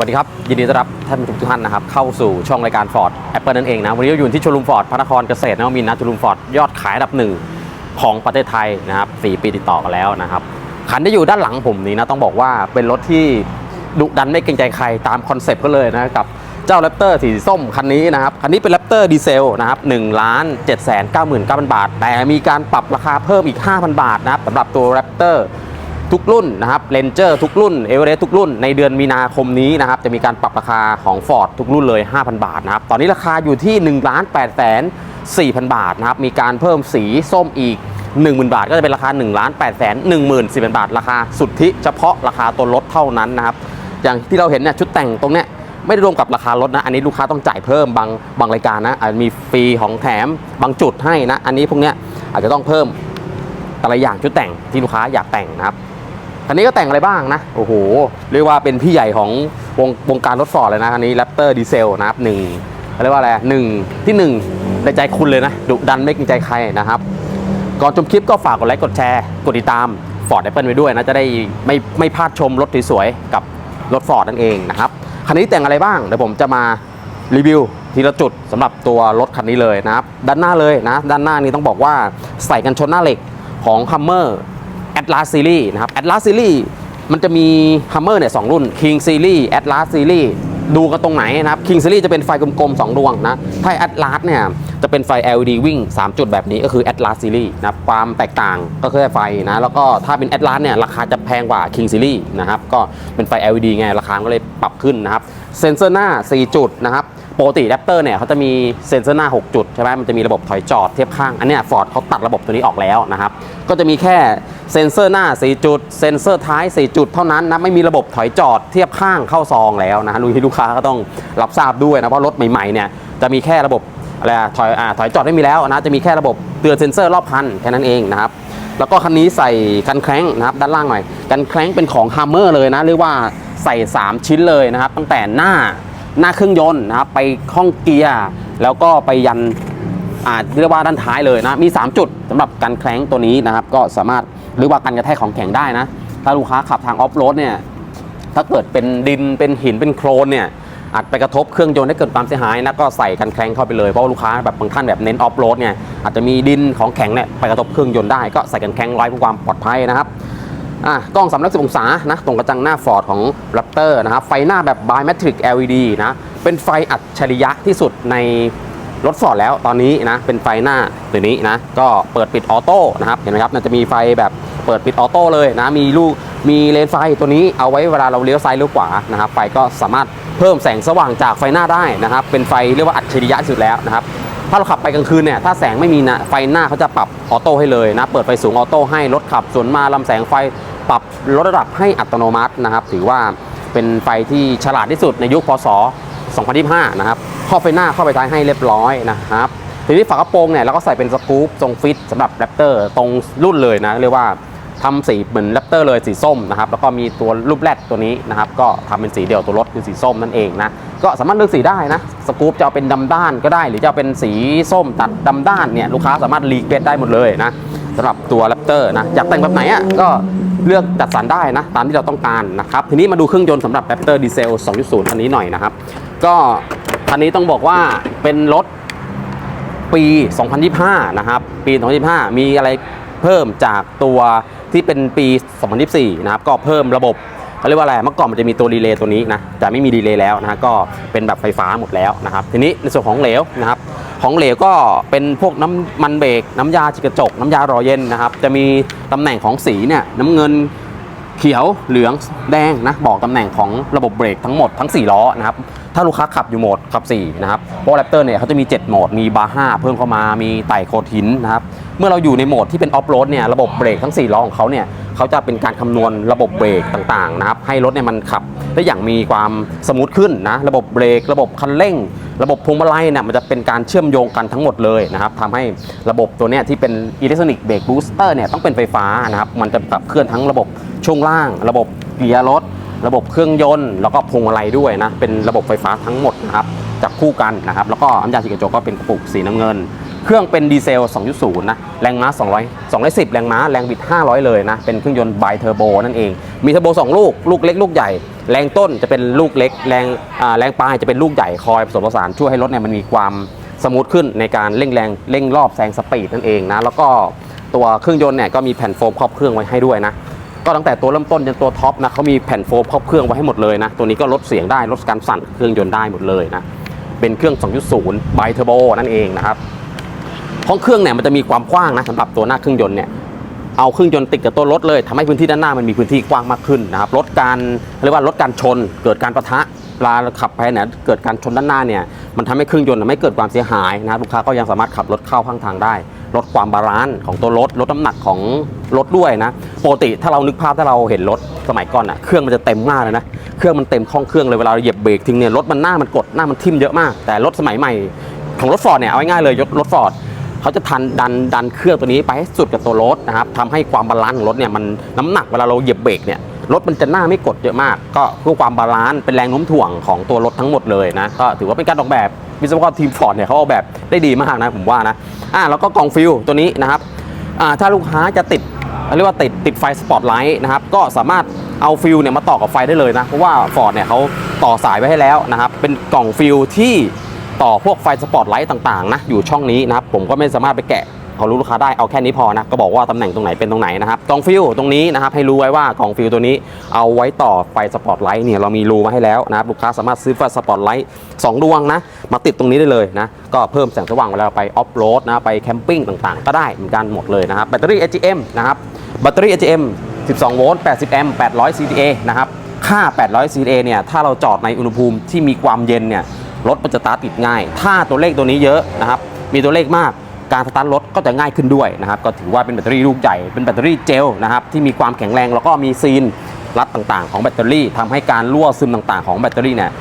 วัสดีครับ ยินดีต้อนรับท่านผู้ชมทุกท่านนะครับ เข้าสู่ช่องรายการ Ford Apple นั่นเองนะ วันนี้เราอยู่ที่ชลูมฟอร์ดพระนครเกษตรนวมินนะชลูมฟอร์ดยอดขายอันดับหนึ่งของประเทศไทยนะครับ4ปีติดต่อกันแล้วนะครับคันที่อยู่ด้านหลังผมนี้นะต้องบอกว่าเป็นรถที่ดุดันไม่เกรงใจใครตามคอนเซปต์ก็เลยนะกับเจ้าแรปเตอร์สีส้มคันนี้นะครับคันนี้เป็นแรปเตอร์ดีเซลนะครับ1ล้าน7 9 9 0 0 0บาท แต่มีการปรับราคาเพิ่มอีก 5,000 บาทนะครับสำหรับตัวแรปเตอร์ ทุกรุ่นนะครับเ a นเจอร์ทุกรุ่นเอเวอเรสต์ทุกรุ่นในเดือนมีนาคมนี้นะครับจะมีการปรับราคาของ Ford ทุกรุ่นเลย 5,000 บาทนะครับตอนนี้ราคาอยู่ที่1ล้าน8แสน4,000 บาทนะครับมีการเพิ่มสีส้มอีก 10,000 บาท ก็จะเป็นราคา1ล้าน8แสน1 4 0 0 0 บาท ราคาสุทธิเฉพาะราคาตัวรถเท่านั้นนะครับอย่างที่เราเห็นเนี่ยชุดแต่งตรงเนี้ยไม่ได้รวมกับราคารถนะ อันนี้ลูกค้าต้องจ่ายเพิ่มบางบางรายการนะอาจจะมีฟรีของแถมบางจุดให้นะ อันนี้พวกเนี้ยอาจจะต้องเพิ่มแต่ละอย่างชุดแต่งที่ลูกค้าอยากแต่งนะครับ คันนี้ก็แต่งอะไรบ้างนะ โอ้โห เรียกว่าเป็นพี่ใหญ่ของวงวงการรถฟอร์ดเลยนะ คันนี้แรปเตอร์ดีเซลนะครับหนึ่งเรียกว่าอะไรหนึ่งที่หนึ่งในใจคุณเลยนะดุดันไม่เกรงใจใครนะครับ ก่อนชมคลิปก็ฝากกดไลค์กดแชร์ กดติดตาม Ford Apple ไว้ด้วยนะ จะได้ไม่ไม่พลาดชมรถสวยๆกับรถ Ford นั่นเองนะครับ คันนี้แต่งอะไรบ้าง เดี๋ยวผมจะมารีวิวทีละจุดสำหรับตัวรถคันนี้เลยนะครับ ด้านหน้าเลยนะ ด้านหน้านี้ต้องบอกว่าใส่กันชนหน้าเหล็กของ Hummer Atlas Series นะครับ Atlas Series มันจะมี Hummer เนี่ยสองรุ่น King Series Atlas Series ดูกันตรงไหนนะครับ King Series จะเป็นไฟกลมๆ 2 ดวงนะ ถ้า Atlas เนี่ยจะเป็นไฟ LED วิ่ง 3 จุดแบบนี้ก็คือ Atlas Series นะคความแตกต่างก็คือไฟนะ แล้วก็ถ้าเป็น Atlas เนี่ยราคาจะแพงกว่า King Series นะครับ ก็เป็นไฟ LED ไง ราคาก็เลยปรับขึ้นนะครับ เซนเซอร์หน้า 4 จุดนะครับ ปกติแรปเตอร์เนี่ยเขาจะมีเซ็นเซอร์หน้า 6 จุดใช่ไหมมันจะมีระบบถอยจอดเทียบข้าง อันนี้ฟอร์ดเขาตัดระบบตัวนี้ออกแล้วนะครับ ก็จะมีแค่เซ็นเซอร์หน้า 4 จุด เซ็นเซอร์ท้าย 4 จุดเท่านั้นนะ ไม่มีระบบถอยจอดเทียบข้างเข้าซองแล้วนะลูกที่ลูกค้าก็ต้องรับทราบด้วยนะ เพราะรถใหม่ๆเนี่ยจะมีแค่ระบบอะไรอะถอยอถอยจอดไม่มีแล้วนะ จะมีแค่ระบบเตือนเซ็นเซอร์รอบคันแค่นั้นเองนะครับแล้วก็คันนี้ใส่กันแคร้งนะครับด้านล่างหน่อย กันแคร้งเป็นของ Hammer เลยนะเรียกว่าใส่ 3 ชิ้นเลยนะครับ ตั้งแต่หน้า หน้าเครื่องยนต์นะครับไปห้องเกียร์แล้วก็ไปยันอ่าเรียกว่าด้านท้ายเลยนะมี 3 จุดสำหรับกันแคร้งตัวนี้นะครับ ก็สามารถหรือว่ากันกระแทกของแข็งได้นะ ถ้าลูกค้าขับทางออฟโรดเนี่ยถ้าเกิดเป็นดินเป็นหินเป็นโครนเนี่ยอาจไปกระทบเครื่องยนต์ให้เกิดความเสียหายนะก็ใส่กันแครงเข้าไปเลยเพราะว่าลูกค้าแบบบางท่านแบบเน้นออฟโรดเนี่ยอาจจะมีดินของแข็งเนี่ยไปกระทบเครื่องยนต์ได้ก็ใส่กันแคร้งไว้เพื่อความปลอดภัยนะครับ อะกล้อง 360 องศานะตรงกระจังหน้า Ford ของ Raptor นะครับไฟหน้าแบบ Biometric LED นะเป็นไฟอัจฉริยะที่สุดในรถ Ford แล้วตอนนี้นะเป็นไฟหน้าตัวนี้นะก็เปิดปิดออโต้นะครับเห็นไหมครับมันจะมีไฟแบบเปิดปิดออโต้เลยนะมีลูกมีเลนไฟตัวนี้เอาไว้เวลาเราเลี้ยวซ้ายเลี้ยวขวานะครับไฟก็สามารถเพิ่มแสงสว่างจากไฟหน้าได้นะครับเป็นไฟเรียกว่าอัจฉริยะสุดแล้วนะครับ ถ้าเราขับไปกลางคืนเนี่ยถ้าแสงไม่มีนะไฟหน้าเขาจะปรับออโต้ให้เลยนะ เปิดไฟสูงออโต้ให้รถขับสวนมาลำแสงไฟปรับลดระดับให้อัตโนมัตินะครับ ถือว่าเป็นไฟที่ฉลาดที่สุดในยุคพศ 2025 นะครับข้อไฟหน้าเข้าไปท้ายให้เรียบร้อยนะครับทีนี้ฝากระโปรงเนี่ยเราก็ใส่เป็นสกู๊ปทรงฟิตสำหรับแรปเตอร์ตรงรุ่นเลยนะเรียกว่าทำสีเหมือนแรปเตอร์เลยสีส้มนะครับแล้วก็มีตัวรูปแรดตัวนี้นะครับก็ทำเป็นสีเดียวตัวรถคือสีส้มนั่นเองนะ ก็สามารถเลือกสีได้นะ สกู๊ปจะเอาเป็นดำด้านก็ได้ หรือจะเอาเป็นสีส้มตัดดำด้านเนี่ยลูกค้าสามารถรีเควสได้หมดเลยนะสำหรับตัวแรปเตอร์นะอยากแต่งแบบไหนอะก็เลือกจัดสรรได้นะ ตามที่เราต้องการนะครับ ทีนี้มาดูเครื่องยนต์สำหรับแรปเตอร์ดีเซล 2.0คันนี้หน่อยนะครับ ก็คันนี้ต้องบอกว่าเป็นรถปี 2025 นะครับ ปี 2025 มีอะไรเพิ่มจากตัวที่เป็นปี 2024 นะครับ ก็เพิ่มระบบ เขาเรียกว่าอะไรเมื่อก่อนมันจะมีตัวรีเลย์ตัวนี้นะแต่ไม่มีรีเลย์แล้วนะฮะก็เป็นแบบไฟฟ้าหมดแล้วนะครับ ทีนี้ในส่วนของเหลวนะครับ ของเหลวก็เป็นพวกน้ำมันเบรกน้ำยาจิกกระจก น้ำยารอเย็นนะครับ จะมีตำแหน่งของสีเนี่ยน้ำเงินเขียวเหลืองแดงนะบอกตำแหน่งของระบบเบรกทั้งหมดทั้ง 4 ล้อนะครับ ถ้าลูกค้าขับอยู่โหมดขับ 4 นะครับเพรแรปเตอร์เนี่ยเขาจะมี 7 โหมด มีบาร์5เพิ่มเข้ามา มีไต่โคดหินนะครับ เมื่อเราอยู่ในโหมดที่เป็นออฟโรดเนี่ย ระบบเบรกทั้ง 4 ล้อของเขาเนี่ย เขาจะเป็นการคำนวณระบบเบรกต่างๆนะครับ ให้รถเนี่ยมันขับได้อย่างมีความสมูทขึ้นนะ ระบบเบรก ระบบคันเร่ง ระบบพวงมาลัยเนี่ย มันจะเป็นการเชื่อมโยงกันทั้งหมดเลยนะครับทำให้ระบบตัวเนี้ยที่เป็นอิเล็กทรอนิกส์เบรกบูสเตอร์เนี่ยต้องเป็นไฟฟ้านะครับ มันจะขับเคลื่อนทั้งระบบช่วงล่าง ระบบเกียร์รถ ระบบเครื่องยนต์แล้วก็พวงมาลัยด้วยนะเป็นระบบไฟฟ้าทั้งหมดนะครับจับคู่กันนะครับแล้วก็น้ำยาฉีกระจกก็เป็นกระปุกสีน้ำเงิน เครื่องเป็นดีเซล 2.0 นะแรงม้า 200 210 แรงม้าแรงบิด 500 เลยนะเป็นเครื่องยนต์ไบเทอร์โบนั่นเอง มีเทอร์โบ 2 ลูก ลูกเล็กลูกใหญ่ แรงต้นจะเป็นลูกเล็ก แรงแรงปลายจะเป็นลูกใหญ่คอยผสมผสานช่วยให้รถเนี่ยมันมีความสมูทขึ้นในการเร่งแรงเร่งรอบแซงสปีดนั่นเองนะแล้วก็ตัวเครื่องยนต์เนี่ยก็มีแผ่นโฟมครอบเครื่องไว้ให้ด้วยนะ ก็ตั้งแต่ตัวเริ่มต้นจนตัวท็อปนะเขามีแผ่นโฟมครอบเครื่องไว้ให้หมดเลยนะ ตัวนี้ก็ลดเสียงได้ลดการสั่นเครื่องยนต์ได้หมดเลยนะเป็นเครื่อง 2.0 ไบเทอร์โบนั่นเองนะครับห้องเครื่องเนี่ยมันจะมีความกว้างนะสำหรับตัวหน้าเครื่องยนต์เนี่ยเอาเครื่องยนต์ติดกับตัวรถเลยทำให้พื้นที่ด้านหน้ามันมีพื้นที่กว้างมากขึ้นนะครับลดการเรียกว่าลดการชน เกิดการประทะเวลาขับไปเนี่ยเกิดการชนด้านหน้าเนี่ยมันทำให้เครื่องยนต์ไม่เกิดความเสียหายนะครับลูกค้าก็ยังสามารถขับรถเข้าข้างทางได้ ลดความบาลานซ์ของตัวรถลดน้ำหนักของรถด้วยนะปกติถ้าเรานึกภาพถ้าเราเห็นรถสมัยก่อนอะเครื่องมันจะเต็มมากเลยนะเครื่องมันเต็มห้องเครื่องเลยเวลาเราเหยียบเบรกทิ้งเนี่ยรถมันหน้ามันกดหน้ามันทิ่มเยอะมาก แต่รถสมัยใหม่ของรถฟอร์ดเนี่ยเอาง่ายๆเลยยรถฟอร์ดเขาจะทันดันดันเครื่องตัวนี้ไปให้สุดกับตัวรถนะครับทำให้ความบาลานซ์ของรถเนี่ยมันน้ำหนักเวลาเราเหยียบเบรกเนี่ยรถมันจะหน้าไม่กดเยอะมาก ก็เพื่อความบาลานซ์เป็นแรงโน้มถ่วงของตัวรถทั้งหมดเลยนะก็ถือว่าเป็นการออกแบบ วิศวกรทีมฟอร์ดเนี่ยเขาออกแบบได้ดีมากนะผมว่านะอ่าแล้วก็กล่องฟิลตัวนี้นะครับอ่าถ้าลูกค้าจะติดเรียกว่าติดติดไฟสปอตไลท์นะครับก็สามารถเอาฟิลเนี่ยมาต่อกับไฟได้เลยนะเพราะว่าฟอร์ดเนี่ยเขาต่อสายไว้ให้แล้วนะครับเป็นกล่องฟิลที่ต่อพวกไฟสปอตไลท์ต่างๆนะอยู่ช่องนี้นะครับผมก็ไม่สามารถไปแกะ เขารู้ลูกค้าได้เอาแค่นี้พอนะก็บอกว่าตำแหน่งตรงไหนเป็นตรงไหนนะครับกล่องฟิลตรงนี้นะครับให้รู้ไว้ว่ากล่องฟิลตัวนี้เอาไว้ต่อไฟสปอตไลท์เนี่ยเรามีรูมาให้แล้วนะครับลูกค้าสามารถซื้อไฟสปอตไลท์สองดวงนะมาติดตรงนี้ได้เลยนะก็เพิ่มแสงสว่างเวลาไปออฟโรดนะไปแคมปิ้งต่างๆ ก็ได้เหมือนกันหมดเลยนะครับแบตเตอรี่ AGM นะครับแบตเตอรี่ AGM 12 โวลต์ 80 แอมป์ 800 CDA นะครับ ค่า 800 CDA เนี่ย ถ้าเราจอดในอุณหภูมิที่มีความเย็นเนี่ย รถมันจะตาติดง่าย ถ้าตัวเลขตัวนี้เยอะนะครับ มีตัวเลขมาก การสตาร์ทรถก็จะง่ายขึ้นด้วยนะครับก็ถือว่าเป็นแบตเตอรี่ลูกใหญ่เป็นแบตเตอรี่เจลนะครับที่มีความแข็งแรงแล้วก็มีซีนรัดต่างๆ ของแบตเตอรี่ทำให้การรั่วซึมต่างๆ ของแบตเตอรี่เนี่ย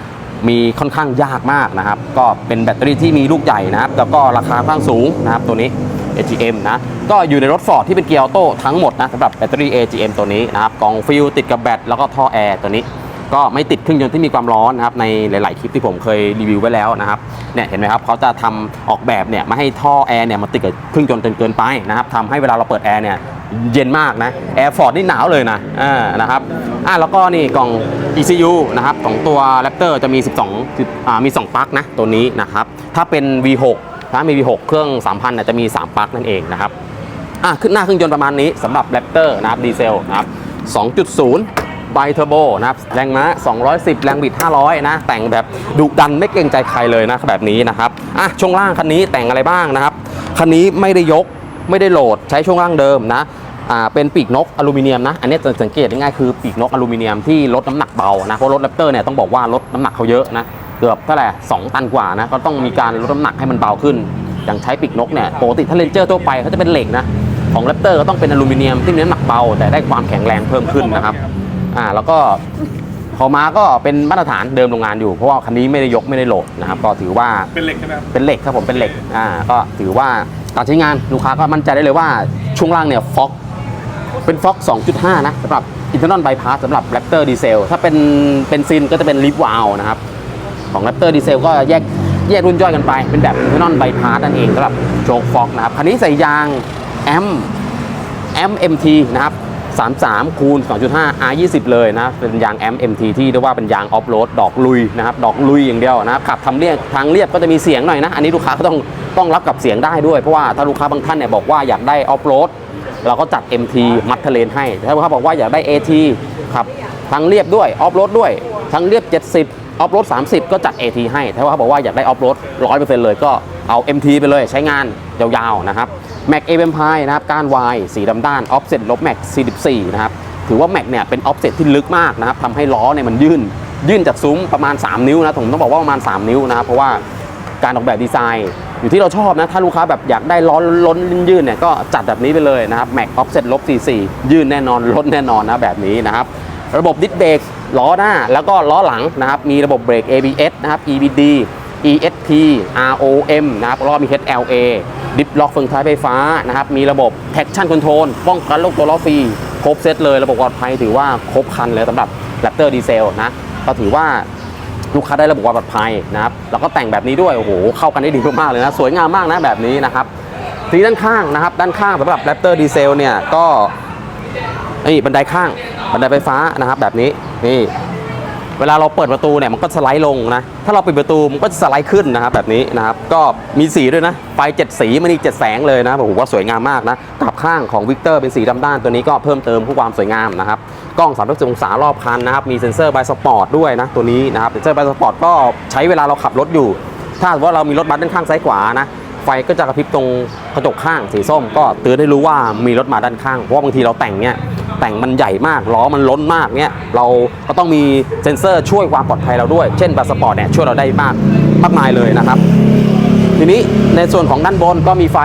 มีค่อนข้างยากมากนะครับ ก็เป็นแบตเตอรี่ที่มีลูกใหญ่นะครับ แล้วก็ราคาค่อนข้างสูงนะครับตัวนี้ AGM นะ ก็อยู่ในรถฟอร์ดที่เป็นเกียร์ออโต้ทั้งหมดนะสำหรับแบตเตอรี่ AGM ตัวนี้นะครับกล่องฟิลติดกับแบตแล้วก็ท่อแอร์ตัวนี้ ก็ไม่ติดเครื่องยนต์ที่มีความร้อนนะครับในหลาย ๆ คลิปที่ผมเคยรีวิวไว้แล้วนะครับเนี่ยเห็นไหมครับเขาจะทำออกแบบเนี่ยไม่ให้ท่อแอร์เนี่ยมาติดกับเครื่องยนต์จนเกินไปนะครับทำให้เวลาเราเปิดแอร์เนี่ยเย็นมากนะแอร์ฟอร์ดนี่หนาวเลยนะอ่านะครับอ่าแล้วก็นี่กล่อง ECU นะครับของตัว Raptor จะมี 12อ่ามี2ปลั๊กนะตัวนี้นะครับถ้าเป็น V6 ถ้ามี V6 เครื่อง 3,000เนี่ยจะมี 3ปลั๊กนั่นเองนะครับอะขึ้นหน้าเครื่องยนต์ประมาณนี้สำหรับ Raptor นะครับดีเซลนะครับ2.0 ไบเทอร์โบนะครับแรงม้า 210 แรงบิด 500 นะ แต่งแบบดุดันไม่เกรงใจใครเลยนะแบบนี้นะครับอะช่วงล่างคันนี้แต่งอะไรบ้างนะครับ คันนี้ไม่ได้ยกไม่ได้โหลดใช้ช่วงล่างเดิมนะอ่าเป็นปีกนกอลูมิเนียมนะ อันนี้จะสังเกตง่ายคือปีกนกอลูมิเนียมที่ลดน้ำหนักเบานะเพราะรถ Raptor เนี่ยต้องบอกว่าลดน้ำหนักเขาเยอะนะเกือบเท่าไหร่2ตันกว่านะก็ต้องมีการลดน้ำหนักให้มันเบาขึ้น อย่างใช้ปีกนกเนี่ยปกติถ้าเลนเจอร์ทั่วไปเขาจะเป็นเหล็กนะของแรปเตอร์ก็ต้องเป็นอลูมิเนียมที่มีน้ำหนักเบา แต่ได้ความแข็งแรงเพิ่มขึ้นนะครับ อ่าแล้วก็พอมาก็เป็นมาตรฐานเดิมโรงงานอยู่ เพราะว่าคันนี้ไม่ได้ยกไม่ได้โหลดนะครับก็ถือว่าเป็นเหล็กใช่ไหมครับ เป็นเหล็กครับผมเป็นเหล็กอ่าก็ถือว่าการใช้งานลูกค้าก็มั่นใจได้เลยว่าช่วงล่างเนี่ยฟ็อกเป็นฟ็อก2.5 นะสำหรับ internal bypass สำหรับ Raptor Diesel ถ้าเป็นเป็นซินก็จะเป็นลิฟวาลนะครับของ Raptor Diesel ก็แยกแยกรุ่นย่อยกันไป เป็นแบบ internal bypass นั่นเองสำหรับโชคฟ็อกนะครับคันนี้ใส่ยางแอม MMT นะครับ 33 คูณ 2.5 R20 เลยนะ เป็นยาง MMT ที่เรียกว่าเป็นยางออฟโรดดอกลุยนะครับ ดอกลุยอย่างเดียวนะครับ ขับทำเรียบทางเรียบก็จะมีเสียงหน่อยนะ อันนี้ลูกค้าก็ต้องต้องรับกับเสียงได้ด้วย เพราะว่าถ้าลูกค้าบางท่านเนี่ยบอกว่าอยากได้ออฟโรดเราก็จัด MT มัดทะเลนให้ ถ้าลูกค้าบอกว่าอยากได้ AT ขับทางเรียบด้วย ออฟโรดด้วย ทางเรียบ 70 ออฟโรด30 ก็จัด AT ให้ถ้าว่าเขาบอกว่าอยากได้ออฟโรด100%เลยก็เอา MT ไปเลยใช้งานยาวๆนะครับแม็กเอเวมพายนะครับก้านวายสีดำด้านออฟเซ็ตลบแม็ก44นะครับถือว่าแม็กเนี่ยเป็นออฟเซ็ตที่ลึกมากนะครับทำให้ล้อเนี่ยมันยื่น ยื่นจากซุ้มประมาณ 3 นิ้วนะผมต้องบอกว่าประมาณ 3 นิ้วนะครับเพราะว่าการออกแบบดีไซน์อยู่ที่เราชอบนะ ถ้าลูกค้าแบบอยากได้ล้อล้นยื่นเนี่ยก็จัดแบบนี้ไปเลยนะครับ Mac Offset ลบ44 ยื่นแน่นอนล้นแน่นอนนะแบบนี้นะครับระบบดิสเบรก ล้อหน้าแล้วก็ล้อหลังนะครับมีระบบเบรก ABS นะครับ EBD ESP ROM นะครับล้วก็มี HLA ดิฟล็อกเฟืองท้ายไฟฟ้านะครับมีระบบ traction control ป้องกันโรคตัวล้อฟรีครบเซตเลยระบบปลอดภัยถือว่าครบคันเลยสำหรับ Raptor Diesel นะก็ถือว่าลูกค้าได้ระบบความปลอดภัยนะครับแล้วก็แต่งแบบนี้ด้วยโอ้โหเข้ากันได้ดีมากเลยนะสวยงามมากนะแบบนี้นะครับทีด้านข้างนะครับ ด้านข้างสำหรับ Raptor Diesel เนี่ยก็นี่บันไดข้าง บันไดไฟฟ้านะครับแบบนี้นี่เวลาเราเปิดประตูเนี่ยมันก็สไลด์ลงนะ ถ้าเราปิดประตูมันก็จะสไลด์ขึ้นนะครับแบบนี้นะครับ ก็มีสีด้วยนะ ไฟเจ็ดสีมันอีกเจ็ดแสงเลยนะผมว่าสวยงามมากนะกับข้างของวิกเตอร์เป็นสีดำด้านตัวนี้ก็เพิ่มเติมผู้ความสวยงามนะครับ กล้อง360องศารอบคันนะครับ มีเซ็นเซอร์ไบสปอร์ตด้วยนะตัวนี้นะครับ เซ็นเซอร์ไบสปอร์ตก็ใช้เวลาเราขับรถอยู่ ถ้าว่าเรามีรถบัสด้านข้างซ้ายขวานะ ไฟก็จะกระพริบตรงกระจกข้างสีส้ม ก็เตือนให้รู้ว่ามีรถมาด้านข้าง เพราะบางทีเราแต่งเนี่ย แต่งมันใหญ่มากล้อมันล้นมากเนี่ยเราก็ต้องมีเซ็นเซอร์ช่วยความปลอดภัยเราด้วย เช่นบัสสปอร์ตเนี่ยช่วยเราได้มากมากมายเลยนะครับ ทีนี้ในส่วนของด้านบนก็มีไฟ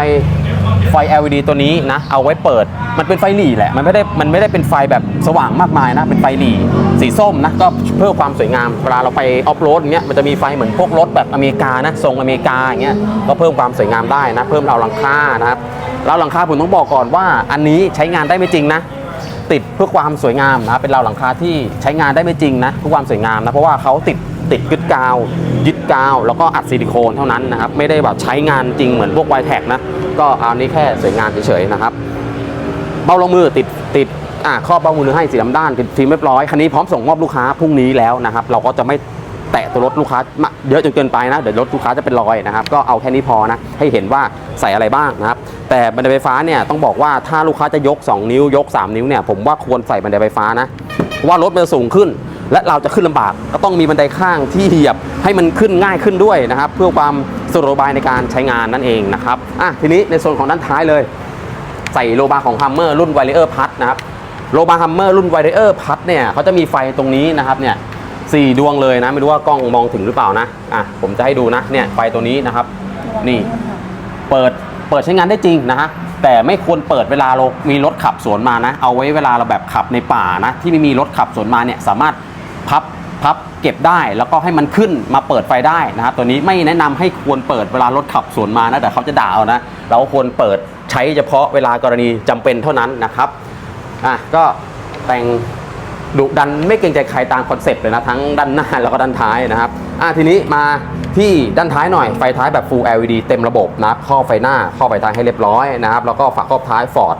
ไฟ LED ตัวนี้นะเอาไว้เปิด มันเป็นไฟหลีแหละมันไม่ได้มันไม่ได้เป็นไฟแบบสว่างมากมายนะเป็นไฟหลีสีส้มนะก็เพื่อความสวยงามเวลาเราไปออฟโรดเงี้ยมันจะมีไฟเหมือนพวกรถแบบอเมริกานะทรงอเมริกาอย่างเงี้ยก็เพิ่มความสวยงามได้นะ เพิ่มเราหลังคานะครับเราหลังคาผมต้องบอกก่อนว่า อันนี้ใช้งานได้ไม่จริงนะ ติดเพื่อความสวยงามนะเป็นราวหลังคาที่ใช้งานได้ไม่จริงนะเพื่อความสวยงามนะเพราะว่าเขาติดติดยึดกาว ยึดกาว แล้วก็อัดซิลิโคนเท่านั้นนะครับ ไม่ได้แบบใช้งานจริงเหมือนพวกไวแท็กนะ ก็เอาอันนี้แค่สวยงามเฉยๆนะครับ เบ้ารองมือติดติดอ่าครอบเบ้ามือให้สีดำด้านติดฟิล์มเรียบร้อย คันนี้พร้อมส่งมอบลูกค้าพรุ่งนี้แล้วนะครับ เราก็จะไม่ แตะตัวรถลูกค้าเยอะจนเกินไปนะเดี๋ยวรถลูกค้าจะเป็นรอยนะครับก็เอาแค่นี้พอนะให้เห็นว่าใส่อะไรบ้างนะครับแต่บันไดไฟฟ้าเนี่ยต้องบอกว่าถ้าลูกค้าจะยก 2 นิ้วยก 3 นิ้วเนี่ยผมว่าควรใส่บันไดไฟฟ้านะว่ารถมันจะสูงขึ้น และเราจะขึ้นลำบากก็ต้องมีบันไดข้างที่เหยียบให้มันขึ้นง่ายขึ้นด้วยนะครับ เพื่อความสะดวกสบายในการใช้งานนั่นเองนะครับอะทีนี้ในส่วนของด้านท้ายเลย ใส่โลบาของ Hummer รุ่น w i r e r p l u s นะครับโลบา Hummer รุ่น w i r e r p l u s เนี่ยเขาจะมีไฟตรงนี้นะครับเนี่ย สี่ดวงเลยนะ ไม่รู้ว่ากล้องมองถึงหรือเปล่านะอะผมจะให้ดูนะเนี่ยไฟตัวนี้นะครับ นี่เปิดเปิดใช้งานได้จริงนะฮะแต่ไม่ควรเปิดเวลาเรามีรถขับสวนมานะ เอาไว้เวลาเราแบบขับในป่านะ ที่ไม่มีรถขับสวนมาเนี่ยสามารถพับพับเก็บได้แล้วก็ให้มันขึ้นมาเปิดไฟได้นะครับตัวนี้ไม่แนะนำให้ควรเปิดเวลารถขับสวนมานะแต่เขาจะด่าเอานะ เราควรเปิดใช้เฉพาะเวลากรณีจำเป็นเท่านั้นนะครับอะก็แต่ง ดุดันไม่เกรงใจใครตามคอนเซปต์เลยนะทั้งด้านหน้าแล้วก็ด้านท้ายนะครับอะทีนี้มาที่ด้านท้ายหน่อยไฟท้ายแบบ Full LED เต็มระบบนะครับข้อไฟหน้าข้อไฟท้ายให้เรียบร้อยนะครับแล้วก็ฝาครอบท้าย Ford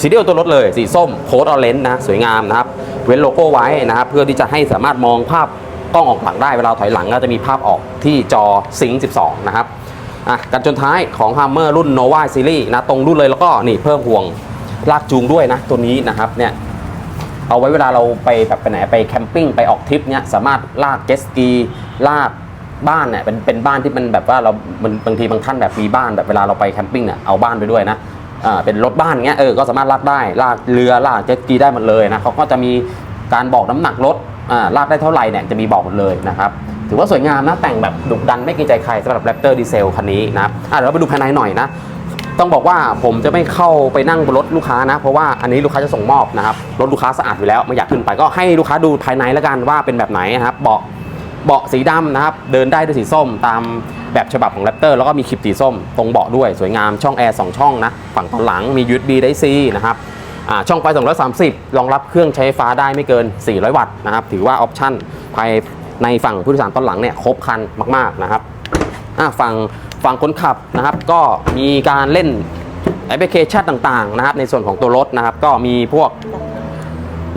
สีเดียวตัวรถเลย สีส้มโค้ดออเรนจ์นะสวยงามนะครับ เว้นโลโก้ไว้นะครับ เพื่อที่จะให้สามารถมองภาพกล้องออกหลังได้เวลาถอยหลังก็จะมีภาพออกที่จอซิงค์12 นะครับอะกันชนท้ายของ Hummer รุ่น Nova Series นะ ตรงรุ่นเลยแล้วก็นี่เพิ่มห่วงลากจูงด้วยนะ ตัวนี้นะครับเนี่ย เอาไว้เวลาเราไปแบบไปไหนไปแคมปิ้งไปออกทริปเนี้ยสามารถลากเจสกีลากบ้านเนี่ยเป็นเป็นบ้านที่มันแบบว่าเรามันบางทีบางท่านแบบมีบ้านแบบเวลาเราไปแคมปิ้งเนี่ยเอาบ้านไปด้วยนะอ่าเป็นรถบ้านเงี้ยเออก็สามารถลากได้ลากเรือลากเจ็ตสกีได้หมดเลยนะเขาก็จะมีการบอกน้ำหนักรถอ่าลากได้เท่าไหร่เนี่ยจะมีบอกหมดเลยนะครับถือว่าสวยงามนะแต่งแบบดุดันไม่เกรงใจใครสำหรับ Raptor Diesel คันนี้นะอะเดี๋ยวเราไปดูภายในหน่อยนะ ต้องบอกว่าผมจะไม่เข้าไปนั่งบนรถลูกค้านะ เพราะว่าอันนี้ลูกค้าจะส่งมอบนะครับรถลูกค้าสะอาดอยู่แล้วไม่อยากขึ้นไปก็ให้ลูกค้าดูภายในแล้วกันว่าเป็นแบบไหนนะครับเบาะเบาะสีดำนะครับ เดินได้ด้วยสีส้มตามแบบฉบับของ Raptor แล้วก็มีคลิปสีส้มตรงเบาะด้วยสวยงามช่องแอร์2ช่องนะฝั่งตอนหลังมี USB ได้ C นะครับอ่าช่องไฟ 230 รองรับเครื่องใช้ไฟฟ้าได้ไม่เกิน 400 วัตต์นะครับ ถือว่าออปชั่นภายในฝั่งผู้โดยสารตอนหลังเนี่ยครบครันมาก ๆ นะครับ ฝั่งฝั่งคนขับนะครับ ก็มีการเล่นแอปพลิเคชันต่างๆนะครับ ในส่วนของตัวรถนะครับ ก็มีพวก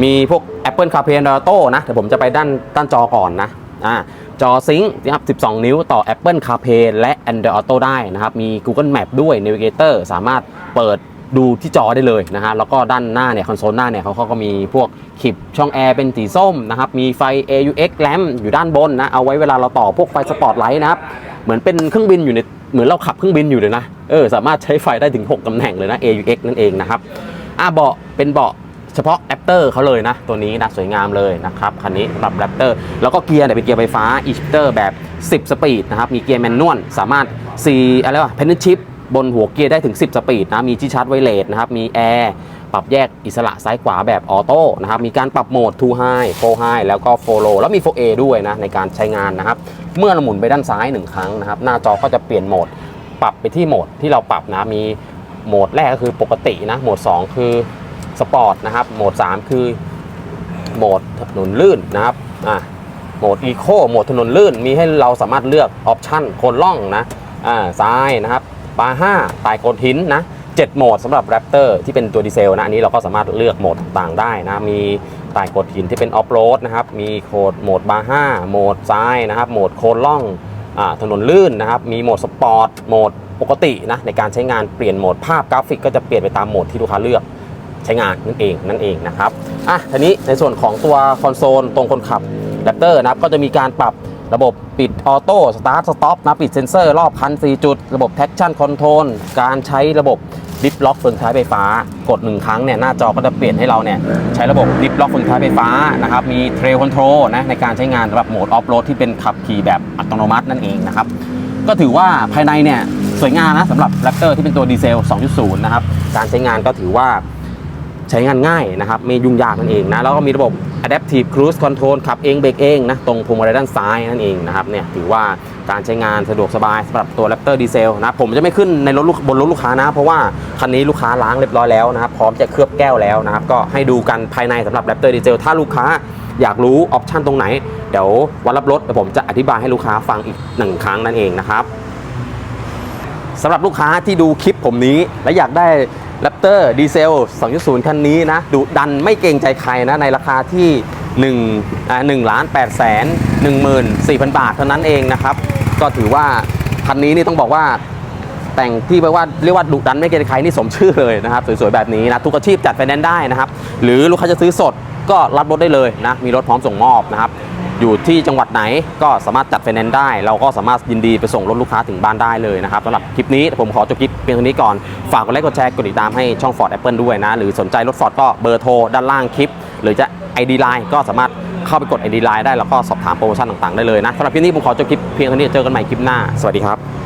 มีพวก Apple CarPlay and Auto นะเดี๋ยวผมจะไปด้านด้านจอก่อนนะอ่าจอซิงค์นะครับ 12 นิ้วต่อ Apple CarPlay และ Android Auto ได้นะครับ มี Google Map ด้วย Navigator สามารถเปิดดูที่จอได้เลยนะฮะ แล้วก็ด้านหน้าเนี่ย คอนโซลหน้าเนี่ยเขาเขาก็มีพวกขีบช่องแอร์เป็นสีส้มนะครับ มีไฟ AUX lamp อยู่ด้านบนนะ เอาไว้เวลาเราต่อพวกไฟสปอตไลท์นะครับ เหมือนเป็นเครื่องบินอยู่ในเหมือนเราขับเครื่องบินอยู่เลยนะเออสามารถใช้ไฟได้ถึง 6ตำแหน่งเลยนะ AUX นั่นเองนะครับอะเบาะเป็นเบาะเฉพาะแรปเตอร์เขาเลยนะ ตัวนี้นะสวยงามเลยนะครับคันนี้สำหรับแรปเตอร์แล้วก็เกียร์เนี่ยเป็นเกียร์ไฟฟ้าอีชิปเตอร์แบบ 10 สปีดนะครับ มีเกียร์แมนนวลสามารถ4อะไรวะเพนนชิปบนหัวเกียร์ได้ถึง 10 สปีดนะ มีที่ชาร์จไวเลสนะครับ มีแอร์ ปรับแยกอิสระซ้ายขวาแบบออโต้นะครับ มีการปรับโหมด 2 High 4 High แล้วก็4 Low แล้วมี 4A ด้วยนะในการใช้งานนะครับ เมื่อเราหมุนไปด้านซ้าย 1 ครั้งนะครับ หน้าจอก็จะเปลี่ยนโหมด ปรับไปที่โหมดที่เราปรับนะ มีโหมดแรกก็คือปกตินะ โหมด 2 คือสปอร์ตนะครับ โหมด 3 คือโหมดถนนลื่นนะครับ อะโหมดอีโคโหมดถนนลื่น มีให้เราสามารถเลือกออปชันโคนล่องนะ อ่า ซ้ายนะครับปลาห้าตายโคนหินนะ เจ็ดโหมดสำหรับแรปเตอร์ที่เป็นตัวดีเซลนะอันนี้เราก็สามารถเลือกโหมดต่างๆได้นะมีตายโคนหินที่เป็นออฟโรดนะครับมีโคดโหมดบาห้าโหมดซ้ายนะครับโหมดโคนล่องอถนนลื่นนะครับมีโหมดสปอร์ตโหมดปกตินะในการใช้งานเปลี่ยนโหมดภาพกราฟิกก็จะเปลี่ยนไปตามโหมดที่ลูกค้าเลือกใช้งานนั่นเองนั่นเองนะครับอะทีนี้ในส่วนของตัวคอนโซลตรงคนขับแรปเตอร์นะครับก็จะมีการปรับระบบปิดออโต้สตาร์ทสต็อปนะปิดเซ็นเซอร์รอบคัน 4 จุด ระบบแท็กชั่นคอนโทรลการใช้ระบบ ดิฟล็อกเฟืองท้ายไฟฟ้ากด 1 ครั้งเนี่ยหน้าจอก็จะเปลี่ยนให้เราเนี่ยใช้ระบบดิฟล็อกเฟืองท้ายไฟฟ้านะครับมีเทรลคอนโทรลนะในการใช้งานสำหรับโหมดออฟโรดที่เป็นขับขี่แบบอัตโนมัตินั่นเองนะครับก็ถือว่าภายในเนี่ยสวยงามนะสำหรับแรปเตอร์ที่เป็นตัวดีเซล 2.0 นะครับการใช้งานก็ถือว่า ใช้งานง่ายนะครับไม่ยุ่งยากนั่นเองนะแล้วก็มีระบบ Adaptive Cruise Control ขับเองเบรกเองนะตรงพวงมาลัยด้านซ้ายนั่นเองนะครับเนี่ยถือว่าการใช้งานสะดวกสบายสำหรับตัว Raptor Diesel นะผมจะไม่ขึ้นในรถบนรถลูกค้านะ เพราะว่าคันนี้ลูกค้าล้างเรียบร้อยแล้วนะครับพร้อมจะเคลือบแก้วแล้วนะครับก็ให้ดูกันภายในสำหรับ Raptor Diesel ถ้าลูกค้าอยากรู้ออปชันตรงไหน เดี๋ยววันรับรถผมจะอธิบายให้ลูกค้าฟังอีกหนึ่งครั้งนั่นเองนะครับ สำหรับลูกค้าที่ดูคลิปผมนี้ และอยากได้ Raptor ดีเซล 2.0 คันนี้นะดุดันไม่เกรงใจใครนะในราคาที่1อ่า1ล้าน8แสน14,000 บาทเท่านั้นเองนะครับ ก็ถือว่าคันนี้นี่ต้องบอกว่าแต่งที่แปลว่าเรียกว่าดุดันไม่เกรงใจใครนี่สมชื่อเลยนะครับ สวยๆ แบบนี้นะ ทุกอาชีพจัดไฟแนนซ์ได้นะครับ หรือลูกค้าจะซื้อสดก็รับรถได้เลยนะ มีรถพร้อมส่งมอบนะครับ อยู่ที่จังหวัดไหนก็สามารถจัดไฟแนนซ์ได้ เราก็สามารถยินดีไปส่งรถลูกค้าถึงบ้านได้เลยนะครับสำหรับคลิปนี้ผมขอจบคลิปเพียงเท่านี้ก่อน ฝากกดไลค์กดแชร์กดติดตามให้ช่อง Ford Apple ด้วยนะ หรือสนใจรถ Ford ก็เบอร์โทรด้านล่างคลิป หรือจะ ID Line ก็สามารถเข้าไปกด ID Line ได้แล้วก็สอบถามโปรโมชั่นต่างๆได้เลยนะสำหรับคลิปนี้ผมขอจบคลิปเพียงเท่านี้เจอกันใหม่คลิปหน้าสวัสดีครับ